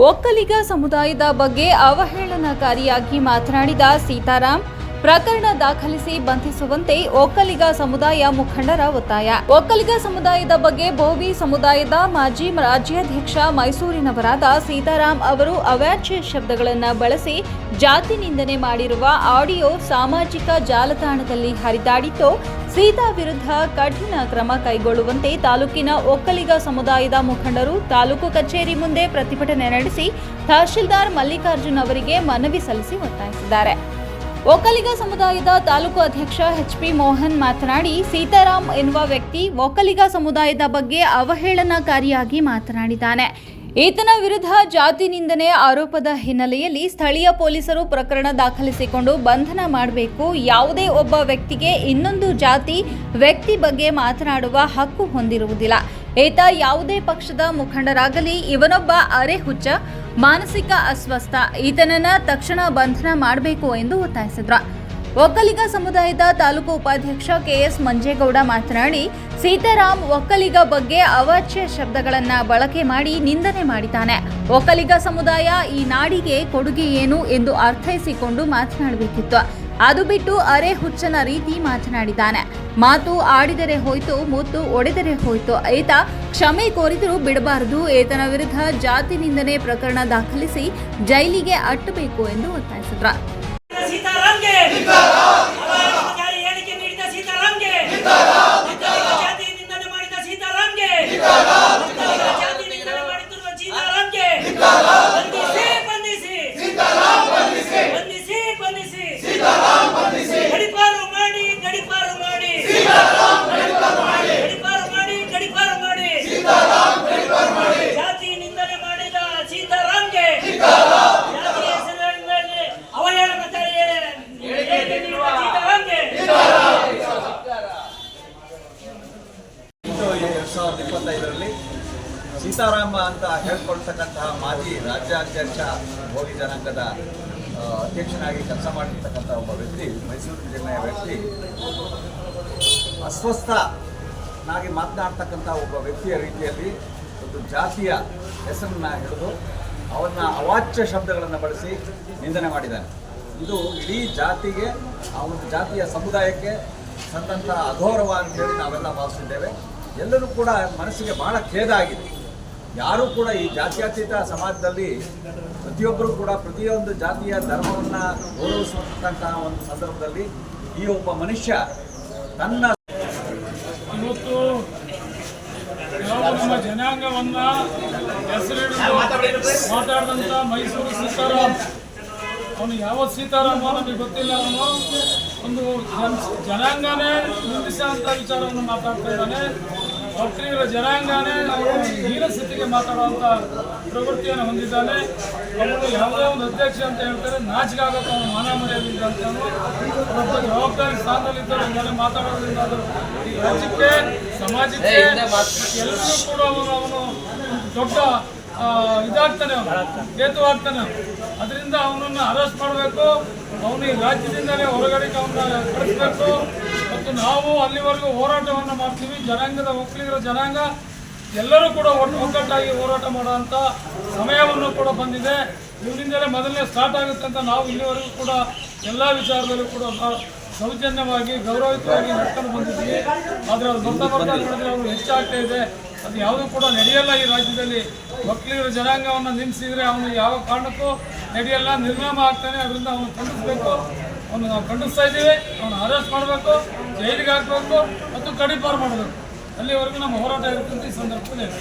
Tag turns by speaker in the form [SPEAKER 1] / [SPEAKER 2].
[SPEAKER 1] ಒಕ್ಕಲಿಗ ಸಮುದಾಯದ ಬಗ್ಗೆ ಅವಹೇಳನಕಾರಿಯಾಗಿ ಮಾತನಾಡಿದ ಸೀತಾರಾಮ್ ಪ್ರಕರಣ ದಾಖಲಿಸಿ ಬಂಧಿಸುವಂತೆ ಒಕ್ಕಲಿಗ ಸಮುದಾಯ ಮುಖಂಡರ ಒತ್ತಾಯ. ಒಕ್ಕಲಿಗ ಸಮುದಾಯದ ಬಗ್ಗೆ ಬೋವಿ ಸಮುದಾಯದ ಮಾಜಿ ರಾಜ್ಯಾಧ್ಯಕ್ಷ ಮೈಸೂರಿನವರಾದ ಸೀತಾರಾಮ್ ಅವರು ಅವಾಚ್ಯ ಶಬ್ದಗಳನ್ನು ಬಳಸಿ ಜಾತಿ ನಿಂದನೆ ಮಾಡಿರುವ ಆಡಿಯೋ ಸಾಮಾಜಿಕ ಜಾಲತಾಣದಲ್ಲಿ ಹರಿದಾಡಿದ್ದು ಸೀತಾ ವಿರುದ್ಧ ಕಠಿಣ ಕ್ರಮ ಕೈಗೊಳ್ಳುವಂತೆ ತಾಲೂಕಿನ ಒಕ್ಕಲಿಗ ಸಮುದಾಯದ ಮುಖಂಡರು ತಾಲೂಕು ಕಚೇರಿ ಮುಂದೆ ಪ್ರತಿಭಟನೆ ನಡೆಸಿ ತಹಶೀಲ್ದಾರ್ ಮಲ್ಲಿಕಾರ್ಜುನ್ ಅವರಿಗೆ ಮನವಿ ಸಲ್ಲಿಸಿ ಒತ್ತಾಯಿಸಿದ್ದಾರೆ. ಒಕ್ಕಲಿಗ ಸಮುದಾಯದ ತಾಲೂಕು ಅಧ್ಯಕ್ಷ ಎಚ್ ಪಿ ಮೋಹನ್ ಮಾತನಾಡಿ ಸೀತಾರಾಮ್ ಎನ್ನುವ ವ್ಯಕ್ತಿ ಒಕ್ಕಲಿಗ ಸಮುದಾಯದ ಬಗ್ಗೆ ಅವಹೇಳನಕಾರಿಯಾಗಿ ಮಾತನಾಡಿದ್ದಾನೆ. ಈತನ ವಿರುದ್ಧ ಜಾತಿ ನಿಂದನೆ ಆರೋಪದ ಹಿನ್ನೆಲೆಯಲ್ಲಿ ಸ್ಥಳೀಯ ಪೊಲೀಸರು ಪ್ರಕರಣ ದಾಖಲಿಸಿಕೊಂಡು ಬಂಧನ ಮಾಡಬೇಕು. ಯಾವುದೇ ಒಬ್ಬ ವ್ಯಕ್ತಿಗೆ ಇನ್ನೊಂದು ಜಾತಿ, ವ್ಯಕ್ತಿ ಬಗ್ಗೆ ಮಾತನಾಡುವ ಹಕ್ಕು ಹೊಂದಿರುವುದಿಲ್ಲ. ಈತ ಯಾವುದೇ ಪಕ್ಷದ ಮುಖಂಡರಾಗಲಿ, ಇವನೊಬ್ಬ ಅರೆ ಹುಚ್ಚ ಮಾನಸಿಕ ಅಸ್ವಸ್ಥ, ಈತನನ್ನ ತಕ್ಷಣ ಬಂಧನ ಮಾಡಬೇಕು ಎಂದು ಒತ್ತಾಯಿಸಿದ್ರ. ಒಕ್ಕಲಿಗ ಸಮುದಾಯದ ತಾಲೂಕು ಉಪಾಧ್ಯಕ್ಷ ಕೆಎಸ್ ಮಂಜೇಗೌಡ ಮಾತನಾಡಿ, ಸೀತಾರಾಮ್ ಒಕ್ಕಲಿಗ ಬಗ್ಗೆ ಅವಾಚ್ಯ ಶಬ್ದಗಳನ್ನ ಬಳಕೆ ಮಾಡಿ ನಿಂದನೆ ಮಾಡಿದ್ದಾನೆ. ಒಕ್ಕಲಿಗ ಸಮುದಾಯ ಈ ನಾಡಿಗೆ ಕೊಡುಗೆ ಏನು ಎಂದು ಅರ್ಥೈಸಿಕೊಂಡು ಮಾತನಾಡಬೇಕಿತ್ತು. ಅದು ಬಿಟ್ಟು ಅರೆ ಹುಚ್ಚನ ರೀತಿ ಮಾತನಾಡಿದ್ದಾನೆ. ಮಾತು ಆಡಿದರೆ ಹೋಯ್ತು, ಮುತ್ತು ಒಡೆದರೆ ಹೋಯ್ತು. ಈತ ಕ್ಷಮೆ ಕೋರಿದರೂ ಬಿಡಬಾರದು. ಏತನ ವಿರುದ್ಧ ಜಾತಿ ನಿಂದನೆ ಪ್ರಕರಣ ದಾಖಲಿಸಿ ಜೈಲಿಗೆ ಅಟ್ಟಬೇಕು ಎಂದು ಒತ್ತಾಯಿಸಿದ್ರ.
[SPEAKER 2] ಸೀತಾರಾಮ ಅಂತ ಹೇಳ್ಕೊಳ್ತಕ್ಕಂತಹ ಮಾಜಿ ರಾಜ್ಯಾಧ್ಯಕ್ಷ ಭೋಗಿ ಜನಾಂಗದ ಅಧ್ಯಕ್ಷನಾಗಿ ಕೆಲಸ ಮಾಡಿರ್ತಕ್ಕಂಥ ಒಬ್ಬ ವ್ಯಕ್ತಿ, ಮೈಸೂರು ಜಿಲ್ಲೆಯ ವ್ಯಕ್ತಿ. ಅಸ್ವಸ್ಥನಾಗಿ ಮಾತನಾಡ್ತಕ್ಕಂಥ ಒಬ್ಬ ವ್ಯಕ್ತಿಯ ರೀತಿಯಲ್ಲಿ ಒಂದು ಜಾತಿಯ ಹೆಸರನ್ನ ಹಿಡಿದು ಅವನ್ನ ಅವಾಚ್ಯ ಶಬ್ದಗಳನ್ನು ಬಳಸಿ ನಿಂದನೆ ಮಾಡಿದ್ದಾನೆ. ಇದು ಇಡೀ ಜಾತಿಗೆ, ಆ ಒಂದು ಜಾತಿಯ ಸಮುದಾಯಕ್ಕೆ ಸಂದಂಥ ಅಘೋರವ ಅಂತೇಳಿ ನಾವೆಲ್ಲ ಭಾವಿಸಿದ್ದೇವೆ. ಎಲ್ಲರೂ ಕೂಡ ಮನಸ್ಸಿಗೆ ಬಹಳ ಖೇದ ಆಗಿದೆ. ಯಾರೂ ಕೂಡ ಈ ಜಾತ್ಯತೀತ ಸಮಾಜದಲ್ಲಿ ಪ್ರತಿಯೊಬ್ಬರೂ ಕೂಡ ಪ್ರತಿಯೊಂದು ಜಾತಿಯ ಧರ್ಮವನ್ನು ಗೌರವಿಸುವಂತಹ ಒಂದು ಸಂದರ್ಭದಲ್ಲಿ ಈ ಒಬ್ಬ ಮನುಷ್ಯ ತನ್ನ
[SPEAKER 3] ಇವತ್ತು ನಮ್ಮ ಜನಾಂಗವನ್ನ ಹೆಸರಿಡಿದು ಮಾತಾಡಿದಂಥ ಮೈಸೂರು ಸೀತಾರಾಮ್. ಅವನು ಯಾವ ಸೀತಾರಾಮ ನಮಗೆ ಗೊತ್ತಿಲ್ಲ ಅವನು. ಒಂದು ಜನ- ಜನಾಂಗನೇ ಅಂತ ವಿಚಾರವನ್ನು ಮಾತಾಡ್ತಾ ಇದ್ದಾನೆ. ಒಕ್ಕಲಿಗರ ಜನಾಂಗನೇ ನಾವು ಹೀನ ಸ್ಥಿತಿಗೆ ಮಾತಾಡುವಂತ ಪ್ರವೃತ್ತಿಯನ್ನು ಹೊಂದಿದ್ದಾನೆ. ಅವರು ಯಾವುದೇ ಒಂದು ಅಧ್ಯಕ್ಷ ಅಂತ ಹೇಳ್ತಾರೆ ನಾಚಿಕೆ ಆಗುತ್ತೆ ಅವನು ಮಾನ ಮರ್ಯಾದೆ ಅಂತ ಒಬ್ಬ ಜವಾಬ್ದಾರಿ ಸ್ಥಾನದಲ್ಲಿದ್ದರೆ ಮಾತಾಡೋದ್ರಿಂದ ಅದು ಈ ರಾಜ್ಯಕ್ಕೆ ಸಮಾಜಕ್ಕೆ ಎಲ್ಲರೂ ಕೂಡ ಅವನು ಅವನು ದೊಡ್ಡ ಇದಾಗ್ತಾನೆ ಅವನು ಕೇತು ಆಗ್ತಾನೆ ಅದರಿಂದ ಅವನನ್ನು ಅರೆಸ್ಟ್ ಮಾಡಬೇಕು. ಅವನು ಈ ರಾಜ್ಯದಿಂದಲೇ ಹೊರಗಡೆಗೆ ಅವನ್ನ ಕಳಿಸ್ಬೇಕು. ಮತ್ತು ನಾವು ಅಲ್ಲಿವರೆಗೂ ಹೋರಾಟವನ್ನು ಮಾಡ್ತೀವಿ. ಜನಾಂಗದ ಒಕ್ಕಲಿಗರ ಜನಾಂಗ ಎಲ್ಲರೂ ಕೂಡ ಒಟ್ಟು ಒಗ್ಗಟ್ಟಾಗಿ ಹೋರಾಟ ಮಾಡುವಂಥ ಸಮಯವನ್ನು ಕೂಡ ಬಂದಿದೆ. ಇವರಿಂದಲೇ ಮೊದಲನೇ ಸ್ಟಾರ್ಟ್ ಆಗುತ್ತೆ ಅಂತ ನಾವು ಇಲ್ಲಿವರೆಗೂ ಕೂಡ ಎಲ್ಲ ವಿಚಾರದಲ್ಲೂ ಕೂಡ ಸೌಜನ್ಯವಾಗಿ, ಗೌರವಯುತವಾಗಿ ನಡ್ಕೊಂಡು ಬಂದಿದ್ದೀವಿ. ಆದರೆ ಅದು ಬರ್ತಾ ಬರ್ತಾ ನೋಡಿದ್ರೆ ಅವರು ಹೆಚ್ಚಾಗ್ತಾ ಇದೆ. ಅದು ಯಾವುದೂ ಕೂಡ ನಡೆಯಲ್ಲ ಈ ರಾಜ್ಯದಲ್ಲಿ. ಒಕ್ಕಲಿಗರ ಜನಾಂಗವನ್ನು ನಿಲ್ಲಿಸಿದರೆ ಅವನು ಯಾವ ಕಾರಣಕ್ಕೂ ನಡೆಯಲ್ಲ, ನಿರ್ನಾಮ ಆಗ್ತಾನೆ, ಅದರಿಂದ ಅವನು ಖಂಡಿಸಬೇಕು ಅವನು ನಾವು ಖಂಡಿಸ್ತಾ ಇದ್ದೀವಿ ಅವನು ಅರೆಸ್ಟ್ ಮಾಡಬೇಕು, ಜೈಲಿಗೆ ಹಾಕಬೇಕು, ಮತ್ತು ಕಡಿಪಾರು ಮಾಡಬೇಕು ಅಲ್ಲಿವರೆಗೂ ನಮ್ಮ ಹೋರಾಟ ಇರುತ್ತೆ ಈ ಸಂದರ್ಭದಲ್ಲಿ.